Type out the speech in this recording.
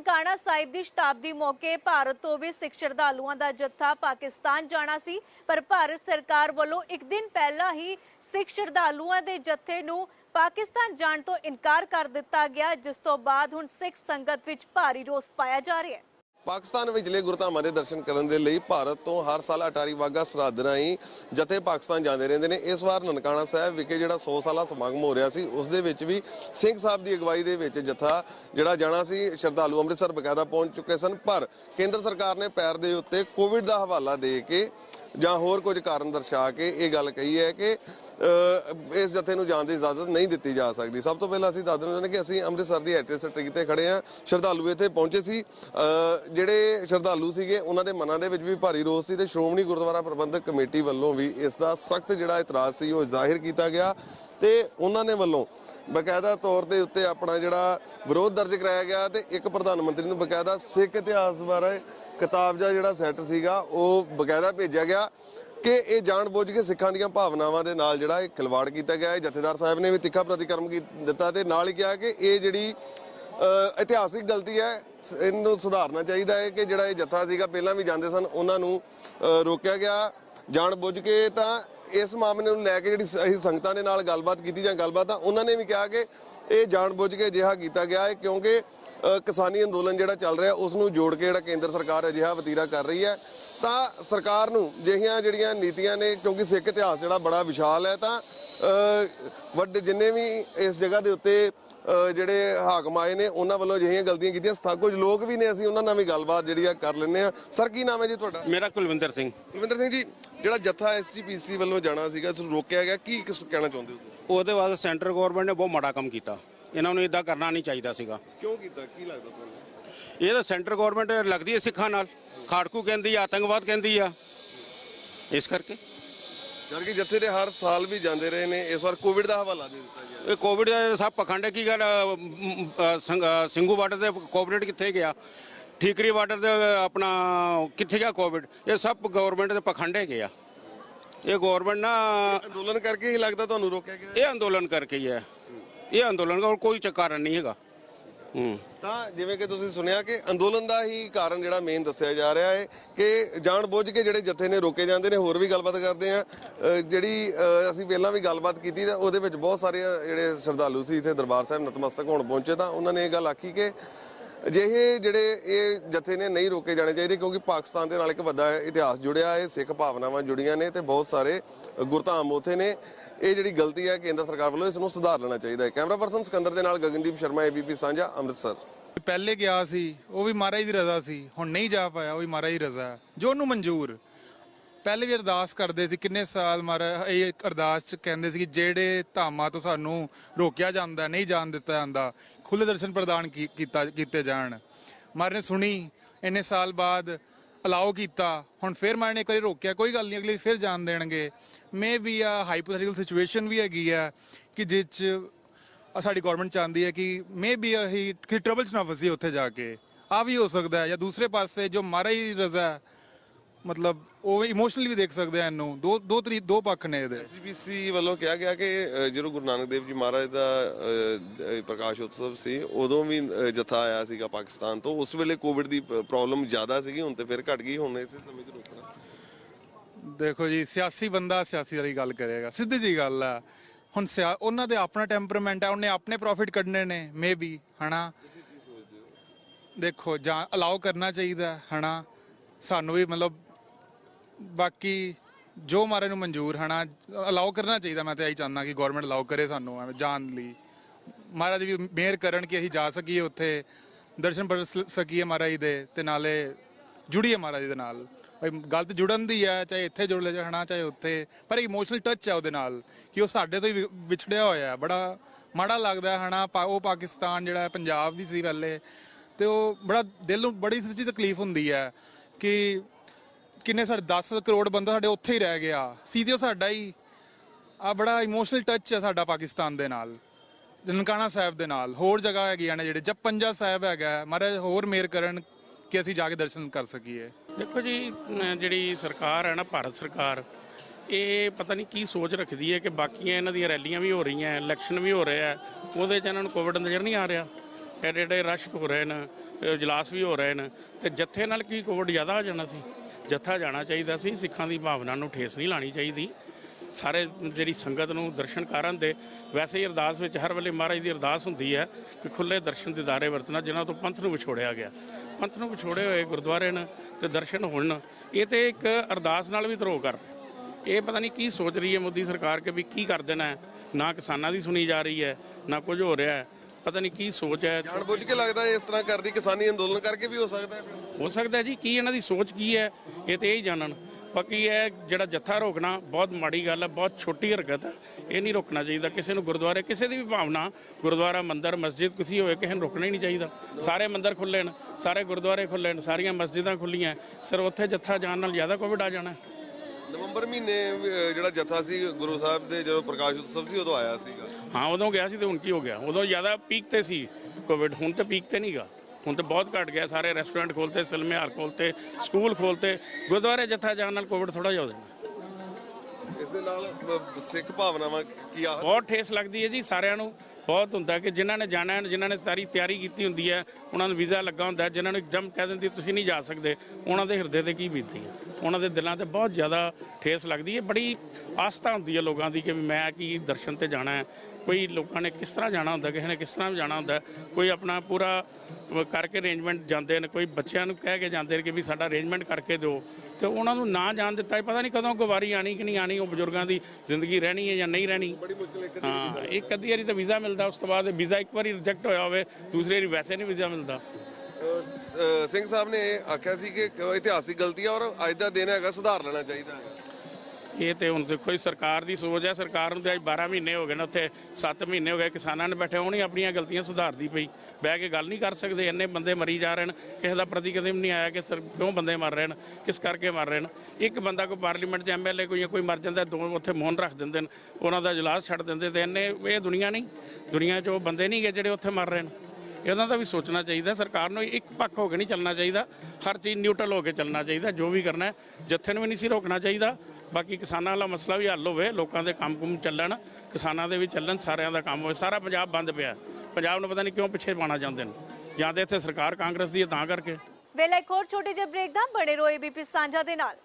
ਨਨਕਾਣਾ ਸਾਹਿਬ ਦੀ ਸ਼ਤਾਬਦੀ ਮੌਕੇ ਭਾਰਤ ਤੋਂ ਵੀ ਸਿੱਖ ਸ਼ਰਧਾਲੂਆਂ ਦਾ ਜੱਥਾ ਪਾਕਿਸਤਾਨ ਜਾਣਾ ਸੀ, ਪਰ ਭਾਰਤ ਸਰਕਾਰ ਵੱਲੋਂ ਇੱਕ ਦਿਨ ਪਹਿਲਾਂ ਹੀ ਸਿੱਖ ਸ਼ਰਧਾਲੂਆਂ ਦੇ ਜੱਥੇ ਨੂੰ ਪਾਕਿਸਤਾਨ ਜਾਣ ਤੋਂ ਇਨਕਾਰ ਕਰ ਦਿੱਤਾ ਗਿਆ, ਜਿਸ ਤੋਂ ਬਾਅਦ ਹੁਣ ਸਿੱਖ ਸੰਗਤ ਵਿੱਚ ਭਾਰੀ ਰੋਸ ਪਾਇਆ ਜਾ ਰਿਹਾ ਹੈ। ਪਾਕਿਸਤਾਨ ਵਿਚਲੇ ਗੁਰਧਾਮਾਂ ਦੇ ਦਰਸ਼ਨ ਕਰਨ ਦੇ ਲਈ ਭਾਰਤ ਤੋਂ ਹਰ ਸਾਲ ਅਟਾਰੀ ਵਾਗਾ ਸਰਹੱਦ ਰਾਹੀਂ ਜਥੇ ਪਾਕਿਸਤਾਨ ਜਾਂਦੇ ਰਹਿੰਦੇ ਨੇ। ਇਸ ਵਾਰ ਨਨਕਾਣਾ ਸਾਹਿਬ ਵਿਖੇ ਜਿਹੜਾ 100 ਸਾਲਾ ਸਮਾਗਮ ਹੋ ਰਿਹਾ ਸੀ, ਉਸ ਦੇ ਵਿੱਚ ਵੀ ਸਿੰਘ ਸਾਹਿਬ ਦੀ ਅਗਵਾਈ ਦੇ ਵਿੱਚ ਜਥਾ ਜਿਹੜਾ ਜਾਣਾ ਸੀ, ਸ਼ਰਧਾਲੂ ਅੰਮ੍ਰਿਤਸਰ ਬਕਾਇਦਾ ਪਹੁੰਚ ਚੁੱਕੇ ਸਨ। ਪਰ ਕੇਂਦਰ ਸਰਕਾਰ ਨੇ ਪੈਰ ਦੇ ਉੱਤੇ ਕੋਵਿਡ ਦਾ ਹਵਾਲਾ ਦੇ ਕੇ ਜਾਂ ਹੋਰ ਕੁਝ ਕਾਰਨ ਦਰਸਾ ਕੇ ਇਹ ਗੱਲ ਕਹੀ ਹੈ ਕਿ ਇਸ ਜਥੇ ਨੂੰ ਜਾਣ ਦੀ ਇਜਾਜ਼ਤ ਨਹੀਂ ਦਿੱਤੀ ਜਾ ਸਕਦੀ। ਸਭ ਤੋਂ ਪਹਿਲਾਂ ਅਸੀਂ ਦੱਸ ਦੇਣਾ ਚਾਹੁੰਦੇ ਕਿ ਅਸੀਂ ਅੰਮ੍ਰਿਤਸਰ ਦੀ ਹੈਟਰੀ ਸਟ੍ਰਿਕ ਤੇ ਖੜੇ ਆ ਸ਼ਰਧਾਲੂ ਇੱਥੇ ਪਹੁੰਚੇ ਸੀ। ਜਿਹੜੇ ਸ਼ਰਧਾਲੂ ਸੀਗੇ, ਉਹਨਾਂ ਦੇ ਮਨਾਂ ਦੇ ਵਿੱਚ ਵੀ ਭਾਰੀ ਰੋਸ ਸੀ ਤੇ ਸ਼੍ਰੋਮਣੀ ਗੁਰਦੁਆਰਾ ਪ੍ਰਬੰਧਕ ਕਮੇਟੀ ਵੱਲੋਂ ਵੀ ਇਸ ਦਾ ਸਖਤ ਜਿਹੜਾ ਇਤਰਾਜ਼ ਸੀ, ਉਹ ਜ਼ਾਹਿਰ ਕੀਤਾ ਗਿਆ ਤੇ ਉਹਨਾਂ ਨੇ ਵੱਲੋਂ ਬਕਾਇਦਾ ਤੌਰ ਦੇ ਉੱਤੇ ਆਪਣਾ ਜਿਹੜਾ ਵਿਰੋਧ ਦਰਜ ਕਰਾਇਆ ਗਿਆ ਤੇ ਇੱਕ ਪ੍ਰਧਾਨ ਮੰਤਰੀ ਨੂੰ ਬਕਾਇਦਾ ਸਿੱਖ ਇਤਿਹਾਸ ਬਾਰੇ ਕਿਤਾਬ ਜਿਹਾ ਜਿਹੜਾ ਸੈੱਟ ਸੀਗਾ, ਉਹ ਬਕਾਇਦਾ ਭੇਜਿਆ ਗਿਆ। ਕਿ ਇਹ ਜਾਣਬੁੱਝ ਕੇ ਸਿੱਖਾਂ ਦੀਆਂ ਭਾਵਨਾਵਾਂ ਦੇ ਨਾਲ ਜਿਹੜਾ ਇਹ ਖਿਲਵਾੜ ਕੀਤਾ ਗਿਆ ਹੈ। ਜਥੇਦਾਰ ਸਾਹਿਬ ਨੇ ਵੀ ਤਿੱਖਾ ਪ੍ਰਤੀਕਰਮ ਕੀ- ਦਿੱਤਾ ਤੇ ਨਾਲ ਹੀ ਕਿਹਾ ਕਿ ਇਹ ਜਿਹੜੀ ਇਤਿਹਾਸਿਕ ਗਲਤੀ ਹੈ, ਇਹਨੂੰ ਸੁਧਾਰਨਾ ਚਾਹੀਦਾ ਹੈ ਕਿ ਜਿਹੜਾ ਇਹ ਜਥਾ ਸੀਗਾ, ਪਹਿਲਾਂ ਵੀ ਜਾਂਦੇ ਸਨ, ਉਹਨਾਂ ਨੂੰ ਰੋਕਿਆ ਗਿਆ। ਜਾਣਬੁੱਝ ਕੇ ਤਾਂ ਇਸ ਮਾਮਲੇ ਨੂੰ ਲੈ ਕੇ ਜਿਹੜੀ ਅਸੀਂ ਸੰਗਤਾਂ ਦੇ ਨਾਲ ਗੱਲਬਾਤ ਕੀਤੀ ਜਾਂ ਗੱਲਬਾਤ ਆ ਉਹਨਾਂ ਨੇ ਵੀ ਕਿਹਾ ਕਿ ਇਹ ਜਾਣਬੁੱਝ ਕੇ ਅਜਿਹਾ ਕੀਤਾ ਗਿਆ ਹੈ ਕਿਉਂਕਿ ਕਿਸਾਨੀ ਅੰਦੋਲਨ ਜਿਹੜਾ ਚੱਲ ਰਿਹਾ, ਉਸ ਨੂੰ ਜੋੜ ਕੇ ਜਿਹੜਾ ਕੇਂਦਰ ਸਰਕਾਰ ਅਜਿਹਾ ਵਤੀਰਾ ਕਰ ਰਹੀ ਹੈ। ਤਾਂ ਸਰਕਾਰ ਨੂੰ ਜਿਹੀਆਂ ਜਿਹੜੀਆਂ ਨੀਤੀਆਂ ਨੇ ਕਿਉਂਕਿ ਸਿੱਖ ਇਤਿਹਾਸ ਜਿਹੜਾ ਬੜਾ ਵਿਸ਼ਾਲ ਹੈ ਤਾਂ ਵੱਡੇ ਜਿੰਨੇ ਵੀ ਇਸ ਜਗ੍ਹਾ ਦੇ ਉੱਤੇ ਜਿਹੜੇ ਹਾਕਮ ਆਏ ਨੇ ਉਹਨਾਂ ਵੱਲੋਂ ਅਜਿਹੀਆਂ ਗਲਤੀਆਂ ਕੀਤੀਆਂ। ਸਥਾ ਕੁਝ ਲੋਕ ਵੀ ਨੇ ਅਸੀਂ ਉਹਨਾਂ ਨਾਲ ਵੀ ਗੱਲਬਾਤ ਜਿਹੜੀ ਆ ਕਰ ਲੈਂਦੇ ਆ ਸਰ ਕੀ ਨਾਮ ਹੈ ਜੀ ਤੁਹਾਡਾ? ਮੇਰਾ ਕੁਲਵਿੰਦਰ ਸਿੰਘ। ਕੁਲਵਿੰਦਰ ਸਿੰਘ ਜੀ ਜਿਹੜਾ ਜੱਥਾ ਐਸਜੀਪੀਸੀ ਵੱਲੋਂ ਜਾਣਾ ਸੀਗਾ ਉਸ ਨੂੰ ਰੋਕਿਆ ਗਿਆ ਕੀ ਕਿਸ ਕਹਿਣਾ ਚਾਹੁੰਦੇ ਹੋ? ਉਹਦੇ ਵਾਸਤੇ ਸੈਂਟਰ ਗਵਰਨਮੈਂਟ ਨੇ ਬਹੁਤ ਮਾੜਾ ਕੰਮ ਕੀਤਾ। ਇਹਨਾਂ ਨੂੰ ਇਦਾਂ ਕਰਨਾ ਨਹੀਂ ਚਾਹੀਦਾ ਸੀਗਾ। ਕਿਉਂ ਕੀਤਾ? ਕੀ ਲੱਗਦਾ ਤੁਹਾਨੂੰ? ਇਹ ਤਾਂ ਸੈਂਟਰ ਗਵਰਨਮੈਂਟ ਲੱਗਦੀ ਹੈ ਸਿੱਖਾਂ ਨਾਲ। ਖਾੜਕੂ ਕਹਿੰਦੀ ਆ ਆਤੰਕਵਾਦ ਕਹਿੰਦੀ ਆ। ਇਸ ਕਰਕੇ। ਜਦ ਕਿ ਜੱਥੇ ਦੇ ਹਰ ਸਾਲ ਵੀ ਜਾਂਦੇ ਰਹੇ ਨੇ ਇਸ ਵਾਰ ਕੋਵਿਡ ਦਾ ਹਵਾਲਾ ਦੇ ਦਿੱਤਾ ਗਿਆ। ਇਹ ਕੋਵਿਡ ਦਾ ਸਭ ਪਖੰਡ ਹੈ ਕੀ ਗੱਲ ਸੰਗ- ਸਿੰਘੂ ਬਾਰਡਰ ਤੇ ਕੋਵਿਡ ਕਿੱਥੇ ਗਿਆ? ਠੀਕਰੀ ਬਾਰਡਰ ਤੇ ਆਪਣਾ ਕਿੱਥੇ ਗਿਆ ਕੋਵਿਡ ਇਹ ਸਭ ਗਵਰਨਮੈਂਟ ਦੇ ਪਖੰਡ ਹੈਗੇ ਆ। ਇਹ ਗਵਰਨਮੈਂਟ ਨਾ ਅੰਦੋਲਨ ਕਰਕੇ ਹੀ ਲੱਗਦਾ ਤੁਹਾਨੂੰ ਰੋਕਿਆ ਗਿਆ? ਇਹ ਅੰਦੋਲਨ ਕਰਕੇ ਹੀ ਹੈ। ਇਹ ਅੰਦੋਲਨ ਦਾ ਕੋਈ ਕਾਰਨ ਨਹੀਂ ਹੈਗਾ। ਹੂੰ ਤਾਂ ਜਿਵੇਂ ਕਿ ਤੁਸੀਂ ਸੁਣਿਆ ਕਿ ਅੰਦੋਲਨ ਦਾ ਹੀ ਕਾਰਨ ਜਿਹੜਾ ਮੇਨ ਦੱਸਿਆ ਜਾ ਰਿਹਾ ਹੈ ਕਿ ਜਾਣ ਬੁੱਝ ਕੇ ਜਿਹੜੇ ਜਥੇ ਨੇ ਰੋਕੇ ਜਾਂਦੇ ਨੇ, ਹੋਰ ਵੀ ਗੱਲਬਾਤ ਕਰਦੇ ਆ ਜਿਹੜੀ ਅਸੀਂ ਪਹਿਲਾਂ ਵੀ ਗੱਲਬਾਤ ਕੀਤੀ ਤਾਂ ਉਹਦੇ ਵਿੱਚ ਬਹੁਤ ਸਾਰੇ ਜਿਹੜੇ ਸ਼ਰਧਾਲੂ ਸੀ ਇੱਥੇ ਦਰਬਾਰ ਸਾਹਿਬ ਨਤਮਸਤਕ ਹੋਣ ਪਹੁੰਚੇ ਤਾਂ ਉਹਨਾਂ ਨੇ ਇਹ ਗੱਲ ਆਖੀ ਕਿ ਅਜਿਹੇ ਜਿਹੜੇ ਇਹ ਜਥੇ ਨੇ ਨਹੀਂ ਰੋਕੇ ਜਾਣੇ ਚਾਹੀਦੇ ਕਿਉਂਕਿ ਪਾਕਿਸਤਾਨ ਦੇ ਨਾਲ ਇੱਕ ਵੱਡਾ ਇਤਿਹਾਸ ਜੁੜਿਆ ਹੈ, ਸਿੱਖ ਭਾਵਨਾਵਾਂ ਜੁੜੀਆਂ ਨੇ ਤੇ ਬਹੁਤ ਸਾਰੇ ਗੁਰਧਾਮ ਉਥੇ ਨੇ। ਇਹ ਜਿਹੜੀ ਗਲਤੀ ਹੈ, ਕੇਂਦਰ ਸਰਕਾਰ ਵੱਲੋਂ ਇਸ ਨੂੰ ਸੁਧਾਰ ਲੈਣਾ ਚਾਹੀਦਾ ਹੈ। ਕੈਮਰਾ ਪਰਸਨ ਸਿਕੰਦਰ ਦੇ ਨਾਲ ਗਗਨਦੀਪ ਸ਼ਰਮਾ ਏਬੀਪੀ ਸਾਂਝਾ, ਅੰਮ੍ਰਿਤਸਰ। ਪਹਿਲੇ ਗਿਆ ਸੀ, ਉਹ ਵੀ ਮਹਾਰਾਜ ਦੀ ਰਜ਼ਾ ਸੀ, ਹੁਣ ਨਹੀਂ ਜਾ ਪਾਇਆ, ਉਹ ਵੀ ਮਹਾਰਾਜ ਦੀ ਰਜ਼ਾ ਜੋ ਉਹਨੂੰ ਮਨਜ਼ੂਰ। ਪਹਿਲੇ ਵੀ ਅਰਦਾਸ ਕਰਦੇ ਸੀ, ਕਿੰਨੇ ਸਾਲ ਮਹਾਰਾਜ, ਇਹ ਅਰਦਾਸ ਚ ਕਹਿੰਦੇ ਸੀ ਕਿ ਜਿਹੜੇ ਧਾਮਾਂ ਤੋਂ ਸਾਨੂੰ ਰੋਕਿਆ ਜਾਂਦਾ, ਨਹੀਂ ਜਾਣ ਦਿੱਤਾ ਜਾਂਦਾ ਖੁੱਲੇ ਦਰਸ਼ਨ ਪ੍ਰਦਾਨ ਕੀਤਾ, ਕੀਤੇ ਜਾਣ। ਮਹਾਰਾਜ ਨੇ ਸੁਣੀ, ਇੰਨੇ ਸਾਲ ਬਾਅਦ ਅਲਾਓ ਕੀਤਾ, ਹੁਣ ਫਿਰ ਮਹਾਰਾਜ ਨੇ ਇੱਕ ਵਾਰੀ ਰੋਕਿਆ, ਕੋਈ ਗੱਲ ਨਹੀਂ, ਅਗਲੀ ਵਾਰੀ ਫਿਰ ਜਾਣ ਦੇਣਗੇ। ਮੇ ਵੀ ਆ ਹਾਈਪੋਥੈਟੀਕਲ ਸਿਚੁਏਸ਼ਨ ਵੀ ਹੈਗੀ ਆ ਕਿ ਜਿਸ ਚ ਸਾਡੀ ਗਵਰਨਮੈਂਟ ਚਾਹੁੰਦੀ ਹੈ ਕਿ ਮੇ ਬੀ ਅਸੀਂ ਕਿ ਟਰਬਲ ਚ ਨਾ ਫਸੀ ਉੱਥੇ ਜਾ ਕੇ। ਆ ਵੀ ਹੋ ਸਕਦਾ ਹੈ, ਜਾਂ ਦੂਸਰੇ ਪਾਸੇ ਜੋ ਮਾਰਾ ਹੀ ਰਜ਼ਾ ਮਤਲਬ ਉਹ ਇਮੋਸ਼ਨਲੀ ਵੀ ਦੇਖ ਸਕਦੇ ਆ ਇਹਨੂੰ। ਦੋ ਦੋ ਤਰੀ ਦੋ ਪੱਖ ਨੇ ਇਹਦੇ। ਐਸਜੀਪੀਸੀ ਵੱਲੋਂ ਕਿਹਾ ਗਿਆ ਕਿ ਅ, ਜਦੋਂ ਗੁਰੂ ਨਾਨਕ ਦੇਵ ਜੀ ਮਹਾਰਾਜ ਦਾ ਅ, ਅ, ਪ੍ਰਕਾਸ਼ ਉਤਸਵ ਸੀ ਉਦੋਂ ਵੀ ਅ, ਜਥਾ ਆਇਆ ਸੀਗਾ ਪਾਕਿਸਤਾਨ ਤੋਂ। ਉਸ ਵੇਲੇ ਕੋਵਿਡ ਦੀ ਪ੍ਰੋਬਲਮ ਜ਼ਿਆਦਾ ਸੀਗੀ ਹੁਣ ਤੇ ਫਿਰ ਘਟ ਗਈ ਹੁਣ ਇਸੇ ਸਮੇਂ 'ਚ ਰੋਕਣਾ। ਦੇਖੋ ਜੀ ਸਿਆਸੀ ਬੰਦਾ ਸਿਆਸੀ ਵਾਲੀ ਗੱਲ ਕਰੇਗਾ। ਸਿੱਧੀ ਜੀ ਗੱਲ ਆ। ਹੁਣ ਸਿਆ- ਉਹਨਾਂ ਦੇ ਆਪਣਾ ਟੈਂਪਰਾਮੈਂਟ ਹੈ ਉਹਨੇ ਆਪਣੇ ਪ੍ਰੋਫਿਟ ਕੱਢਣੇ ਨੇ ਮੇ ਬੀ ਹਨਾ? ਦੇਖੋ ਜਾਂ ਅਲਾਉ ਕਰਨਾ ਚਾਹੀਦਾ ਹੈ, ਹਨਾ? ਸਾਨੂੰ ਵੀ ਮਤਲਬ ਬਾਕੀ ਜੋ ਮਾਰੇ ਨੂੰ ਮਨਜ਼ੂਰ ਹਨਾ ਅਲਾਉ ਕਰਨਾ ਚਾਹੀਦਾ, ਮੈਂ ਤਾਂ ਇਹੀ ਚਾਹੁੰਦਾ ਕਿ ਗਵਰਨਮੈਂਟ ਅਲਾਉ ਕਰੇ ਸਾਨੂੰ ਐਵੇਂ ਜਾਣ ਲਈ। ਮਹਾਰਾਜ ਵੀ ਮਿਹਰ ਕਰਨ ਕਿ ਅਸੀਂ ਜਾ ਸਕੀਏ ਉੱਥੇ, ਦਰਸ਼ਨ ਕਰ ਸਕੀਏ ਮਹਾਰਾਜ ਦੇ ਤੇ ਨਾਲੇ ਜੁੜੀਏ ਮਹਾਰਾਜ ਦੇ ਨਾਲ। ਭਾਈ ਗੱਲ ਤੇ ਜੁੜਨ ਦੀ ਹੈ, ਚਾਹੇ ਇੱਥੇ ਜੁੜ ਲੈ ਹਨਾ, ਚਾਹੇ ਉੱਥੇ, ਪਰ ਇਮੋਸ਼ਨਲ ਟੱਚ ਹੈ ਉਹਦੇ ਨਾਲ, ਕਿ ਉਹ ਸਾਡੇ ਤੋਂ ਹੀ ਵਿ- ਵਿਛੜਿਆ ਹੋਇਆ ਬੜਾ ਮਾੜਾ ਲੱਗਦਾ ਹੈ ਹਨਾ, ਪਾ- ਉਹ ਪਾਕਿਸਤਾਨ ਜਿਹੜਾ ਪੰਜਾਬ ਵੀ ਸੀ ਪਹਿਲੇ, ਤੇ ਉਹ ਬੜਾ ਦਿਲ ਨੂੰ, ਬੜੀ ਸੱਚੀ ਤਕਲੀਫ ਹੁੰਦੀ ਹੈ ਕਿ ਕਿੰਨੇ ਸਾਡੇ 10 ਕਰੋੜ ਬੰਦਾ ਸਾਡੇ ਉੱਥੇ ਹੀ ਰਹਿ ਗਿਆ। ਸੀ ਤੇ ਉਹ ਸਾਡਾ ਹੀ। ਆ ਬੜਾ ਇਮੋਸ਼ਨਲ ਟੱਚ ਹੈ ਸਾਡਾ ਪਾਕਿਸਤਾਨ ਦੇ ਨਾਲ, ਨਨਕਾਣਾ ਸਾਹਿਬ ਦੇ ਨਾਲ। ਹੋਰ ਜਗ੍ਹਾ ਹੈਗੀਆਂ ਨੇ ਜਿਹੜੇ, ਜਪੰਜਾ ਸਾਹਿਬ ਹੈਗਾ ਮਹਾਰਾਜ, ਹੋਰ ਮੇਰ ਕਰਨ ਕਿ ਅਸੀਂ ਜਾ ਕੇ ਦਰਸ਼ਨ ਕਰ ਸਕੀਏ। ਦੇਖੋ ਜੀ ਜਿਹੜੀ ਸਰਕਾਰ ਹੈ ਨਾ, ਭਾਰਤ ਸਰਕਾਰ, ਇਹ ਪਤਾ ਨਹੀਂ ਕੀ ਸੋਚ ਰੱਖਦੀ ਹੈ ਕਿ ਬਾਕੀਆਂ ਇਹਨਾਂ ਦੀਆਂ ਰੈਲੀਆਂ ਵੀ ਹੋ ਰਹੀਆਂ, ਇਲੈਕਸ਼ਨ ਵੀ ਹੋ ਰਿਹਾ ਉਹਦੇ 'ਚ ਇਹਨਾਂ ਨੂੰ ਕੋਵਿਡ ਨਜ਼ਰ ਨਹੀਂ ਆ ਰਿਹਾ। ਐਡੇ ਐਡੇ ਰਸ਼ ਹੋ ਰਹੇ ਨੇ ਇਜਲਾਸ ਵੀ ਹੋ ਰਹੇ ਨੇ, ਤੇ ਜੱਥੇ ਨਾਲ ਕੀ ਕੋਵਿਡ ਜ਼ਿਆਦਾ ਹੋ ਜਾਣਾ ਸੀ? ਜੱਥਾ ਜਾਣਾ ਚਾਹੀਦਾ ਸੀ, ਸਿੱਖਾਂ ਦੀ ਭਾਵਨਾ ਨੂੰ ਠੇਸ ਨਹੀਂ ਲਾਣੀ ਚਾਹੀਦੀ। ਸਾਰੇ ਜਿਹੜੀ ਸੰਗਤ ਨੂੰ ਦਰਸ਼ਨ ਕਰਨ ਦੇ, ਵੈਸੇ ਹੀ ਅਰਦਾਸ ਵਿੱਚ ਹਰ ਵੇਲੇ ਮਹਾਰਾਜ ਦੀ ਅਰਦਾਸ ਹੁੰਦੀ ਹੈ ਕਿ ਖੁੱਲੇ ਦਰਸ਼ਨ ਦਿਦਾਰੇ ਵਰਤਣਾ, ਜਿਨ੍ਹਾਂ ਤੋਂ ਪੰਥ ਨੂੰ ਵਿਛੋੜਿਆ ਗਿਆ। ਪੰਥ ਨੂੰ ਵਿਛੋੜੇ ਹੋਏ ਗੁਰਦੁਆਰੇ ਨੇ ਤੇ ਦਰਸ਼ਨ ਹੋਣ, ਇਹ ਤੇ ਇੱਕ ਅਰਦਾਸ ਨਾਲ ਵੀ ਧਰੋ ਕਰ ਇਹ ਪਤਾ ਨਹੀਂ ਕੀ ਸੋਚ ਰਹੀ ਹੈ ਮੋਦੀ ਸਰਕਾਰ ਕਿ ਵੀ ਕੀ ਕਰ ਦੇਣਾ ਨਾ ਕਿਸਾਨਾਂ ਦੀ ਸੁਣੀ ਜਾ ਰਹੀ ਹੈ, ਨਾ ਕੁਝ ਹੋ ਰਿਹਾ ਹੈ। ਪਤਾ ਨਹੀਂ ਕੀ ਸੋਚ ਹੈ। ਜਾਣਬੁੱਝ ਕੇ ਲੱਗਦਾ ਹੈ ਇਸ ਤਰ੍ਹਾਂ ਕਰਦੀ ਕਿਸਾਨੀ ਅੰਦੋਲਨ ਕਰਕੇ ਵੀ ਹੋ ਸਕਦਾ ਹੈ। ਫਿਰ ਹੋ ਸਕਦਾ ਹੈ ਜੀ ਕੀ ਇਹਨਾਂ ਦੀ ਸੋਚ ਕੀ ਹੈ ਇਹ ਤੇ ਇਹੀ ਜਾਣਨ। ਬਾਕੀ ਇਹ ਜਿਹੜਾ ਜੱਥਾ ਰੋਕਣਾ ਬਹੁਤ ਮਾੜੀ ਗੱਲ ਹੈ ਬਹੁਤ ਛੋਟੀ ਹਰਕਤ ਹੈ। ਇਹ ਨਹੀਂ ਰੋਕਣਾ ਚਾਹੀਦਾ ਕਿਸੇ ਨੂੰ ਗੁਰਦੁਆਰੇ ਕਿਸੇ ਦੀ ਵੀ ਭਾਵਨਾ ਗੁਰਦੁਆਰਾ ਮੰਦਿਰ ਮਸਜਿਦ ਕਿਸੇ ਹੋਵੇ ਕਿਸੇ ਨੂੰ ਰੋਕਣਾ ਹੀ ਨਹੀਂ ਚਾਹੀਦਾ। ਸਾਰੇ ਮੰਦਿਰ ਖੁੱਲੇ ਨੇ ਸਾਰੇ ਗੁਰਦੁਆਰੇ ਖੁੱਲੇ ਨੇ ਸਾਰੀਆਂ ਮਸਜਿਦਾਂ ਖੁੱਲੀਆਂ ਸਿਰ ਉੱਥੇ ਜੱਥਾ ਜਾਣ ਨਾਲ ਜ਼ਿਆਦਾ ਕੋਵਿਡ ਆ ਜਾਣਾ। ਹੈ। ਨਵੰਬਰ ਮਹੀਨੇ ਅਹ, ਜਿਹੜਾ ਜੱਥਾ ਸੀ ਗੁਰੂ ਸਾਹਿਬ ਦੇ ਜਦੋਂ ਪ੍ਰਕਾਸ਼ ਉਤਸਵ ਸੀ ਉਦੋਂ ਆਇਆ ਸੀਗਾ। ਹਾਂ ਉਦੋਂ ਗਿਆ ਸੀ ਤੇ ਹੁਣ ਕੀ ਹੋ ਗਿਆ? ਉਦੋਂ ਜ਼ਿਆਦਾ ਪੀਕ ਤੇ ਸੀ ਕੋਵਿਡ ਹੁਣ ਤੇ ਪੀਕ ਤੇ ਨਹੀਂਗਾ ਹੁਣ ਤੇ ਬਹੁਤ ਘਟ ਗਿਆ ਸਾਰੇ ਰੈਸਟੋਰੈਂਟ ਖੋਲਤੇ ਸਿਨੇਮੇ ਹਾਲ ਖੋਲਤੇ ਸਕੂਲ ਖੋਲਤੇ ਗੁਰਦੁਆਰੇ ਜੱਥਾ ਜਾਣ ਨਾਲ ਕੋਵਿਡ ਥੋੜਾ ਜਿਹਾ ਹੋ ਜਾਣਾ ਇਸ ਦੇ ਨਾਲ ਅਹ, ਸਿੱਖ ਭਾਵਨਾਵਾਂ ਕੀ ਆ? ਬਹੁਤ ਠੇਸ ਲੱਗਦੀ ਹੈ ਜੀ ਸਾਰਿਆਂ ਨੂੰ। ਬਹੁਤ ਹੁੰਦਾ ਕਿ ਜਿਨ੍ਹਾਂ ਨੇ ਜਾਣਾ ਹੈ ਜਿਨ੍ਹਾਂ ਨੇ ਸਾਰੀ ਤਿਆਰੀ ਕੀਤੀ ਹੁੰਦੀ ਹੈ ਉਹਨਾਂ ਨੂੰ ਵੀਜ਼ਾ ਲੱਗਾ ਹੁੰਦਾ ਹੈ ਜਿਨ੍ਹਾਂ ਨੂੰ ਜੰਮ ਕਹਿ ਦਿੰਦੀ ਤੁਸੀਂ ਨਹੀਂ ਜਾ ਸਕਦੇ। ਉਹਨਾਂ ਦੇ ਹਿਰਦੇ ਤੇ ਕੀ ਬੀਤਦੀ ਹੈ? ਉਹਨਾਂ ਦੇ ਦਿਲਾਂ ਤੇ ਬਹੁਤ ਜ਼ਿਆਦਾ ਠੇਸ ਲੱਗਦੀ ਹੈ। ਬੜੀ ਆਸਥਾ ਹੁੰਦੀ ਹੈ ਲੋਕਾਂ ਦੀ ਕਿ ਵੀ ਮੈਂ ਕੀ ਦਰਸ਼ਨ ਤੇ ਜਾਣਾ ਹੈ। ਕੋਈ ਲੋਕਾਂ ਨੇ ਕਿਸ ਤਰ੍ਹਾਂ ਜਾਣਾ ਹੁੰਦਾ ਕਿਸੇ ਨੇ ਕਿਸ ਤਰ੍ਹਾਂ ਜਾਣਾ ਹੁੰਦਾ ਕੋਈ ਆਪਣਾ ਪੂਰਾ ਕਰਕੇ ਅਰੇਂਜਮੈਂਟ ਜਾਂਦੇ ਨੇ ਕੋਈ ਬੱਚਿਆਂ ਨੂੰ ਕਹਿ ਕੇ ਜਾਂਦੇ ਨੇ ਕਿ ਵੀ ਸਾਡਾ ਅਰੇਂਜਮੈਂਟ ਕਰਕੇ ਦਿਓ। ਤੇ ਉਹਨਾਂ ਨੂੰ ਨਾ ਜਾਣ ਦਿੱਤਾ ਹੈ ਪਤਾ ਨਹੀਂ ਕਦੋਂ ਗਵਾਰੀ ਆਣੀ ਕਿ ਨਹੀਂ ਆਣੀ ਉਹ ਬਜ਼ੁਰਗਾਂ ਦੀ ਜ਼ਿੰਦਗੀ ਰਹਿਣੀ ਹੈ ਜਾਂ ਨਹੀਂ ਰਹਿਣੀ। ਬੜੀ ਮੁਸ਼ਕਿਲ ਇੱਕ ਹਾਂ ਇੱਕ ਅੱਧੀ ਵਾਰੀ ਤਾਂ ਵੀਜ਼ਾ ਮਿਲਦਾ ਉਸ ਤੋਂ ਬਾਅਦ ਵੀਜ਼ਾ ਇੱਕ ਵਾਰੀ ਰਿਜੈਕਟ ਹੋਇਆ ਹੋਵੇ ਦੂਸਰੀ ਵਾਰੀ ਵੈਸੇ ਨਹੀਂ ਵੀਜ਼ਾ ਮਿਲਦਾ। ਸਿੰਘ ਸਾਹਿਬ ਨੇ ਆਖਿਆ ਸੀ ਕਿ ਇਤਿਹਾਸਿਕ ਗਲਤੀ ਹੈ ਔਰ ਅੱਜ ਦਾ ਦਿਨ ਹੈਗਾ ਸੁਧਾਰ ਲੈਣਾ ਚਾਹੀਦਾ। ਹੈ ਇਹ ਤੇ ਹੁਣ ਦੇਖੋ ਜੀ, ਸਰਕਾਰ ਦੀ ਸੋਚ ਹੈ, ਸਰਕਾਰ ਨੂੰ ਤੇ ਅੱਜ 12 ਮਹੀਨੇ ਹੋ ਗਏ ਨੇ, ਉੱਥੇ 7 ਮਹੀਨੇ ਹੋ ਗਏ, ਕਿਸਾਨਾਂ ਨੇ ਬੈਠੇ ਹੋਣੀ ਆਪਣੀਆਂ ਗਲਤੀਆਂ ਸੁਧਾਰਦੀ ਪਈ। ਬਹਿ ਕੇ ਗੱਲ ਨਹੀਂ ਕਰ ਸਕਦੇ, ਇੰਨੇ ਬੰਦੇ ਮਰੀ ਜਾ ਰਹੇ ਨੇ, ਕਿਸੇ ਦਾ ਪ੍ਰਤੀਕਦਮ ਨਹੀਂ ਆਇਆ ਕਿ ਸਰ ਕਿਉਂ ਬੰਦੇ ਮਰ ਰਹੇ ਨੇ, ਕਿਸ ਕਰਕੇ ਮਰ ਰਹੇ ਨੇ। ਇੱਕ ਬੰਦਾ ਕੋਈ ਪਾਰਲੀਮੈਂਟ 'ਚ ਐਮਐਲਏ ਕੋਈ ਕੋਈ ਮਰ ਜਾਂਦਾ, ਦੋ ਉੱਥੇ ਮੋਹਨ ਰੱਖ ਦਿੰਦੇ ਨੇ, ਉਹਨਾਂ ਦਾ ਇਜਲਾਸ ਛੱਡ ਦਿੰਦੇ ਤੇ ਇੰਨੇ, ਇਹ ਦੁਨੀਆ ਨਹੀਂ। ਦੁਨੀਆ 'ਚ ਉਹ ਬੰਦੇ ਨਹੀਂ ਗਏ ਜਿਹੜੇ ਉੱਥੇ ਮਰ ਰਹੇ ਨੇ। ਇਹਨਾਂ ਦਾ ਵੀ ਸੋਚਣਾ ਚਾਹੀਦਾ, ਸਰਕਾਰ ਨੂੰ ਇੱਕ ਪੱਖ ਹੋ ਕੇ ਨਹੀਂ ਚੱਲਣਾ ਚਾਹੀਦਾ। ਹਰ ਚੀਜ਼ ਨਿਊਟਰਲ ਹੋ ਕੇ ਚੱਲਣਾ ਚਾਹੀਦਾ, ਜੋ ਵੀ ਕਰਨਾ ਹੈ, ਜੱਥੇ ਨੂੰ ਵੀ ਨਹੀਂ ਸੀ ਰੋਕਣਾ ਚਾਹੀਦਾ। ਬਾਕੀ ਕਿਸਾਨਾਂ ਵਾਲਾ ਮਸਲਾ ਵੀ ਹੱਲ ਹੋਵੇ, ਲੋਕਾਂ ਦੇ ਕੰਮ-ਕੁਮ ਚੱਲਣ, ਕਿਸਾਨਾਂ ਦੇ ਵੀ ਚੱਲਣ, ਸਾਰਿਆਂ ਦਾ ਕੰਮ ਹੋਵੇ। ਸਾਰਾ ਪੰਜਾਬ ਬੰਦ ਪਿਆ। ਪੰਜਾਬ ਨੂੰ ਪਤਾ ਨਹੀਂ ਕਿਉਂ ਪਿੱਛੇ ਪਾਣਾ ਚਾਹੁੰਦੇ ਨੇ। ਜਾਂ ਤੇ ਇੱਥੇ ਸਰਕਾਰ ਕਾਂਗਰਸ ਦੀ ਹੈ ਤਾਂ ਕਰਕੇ। ਵੇਲੇ ਇੱਕ ਹੋਰ ਛੋਟੇ ਜਿਹੇ ਬ੍ਰੇਕ ਦਾ, ਬਣੇ ਰਹੋ ਏਬੀਪੀ ਸਾਂਝਾ ਦੇ ਨਾਲ।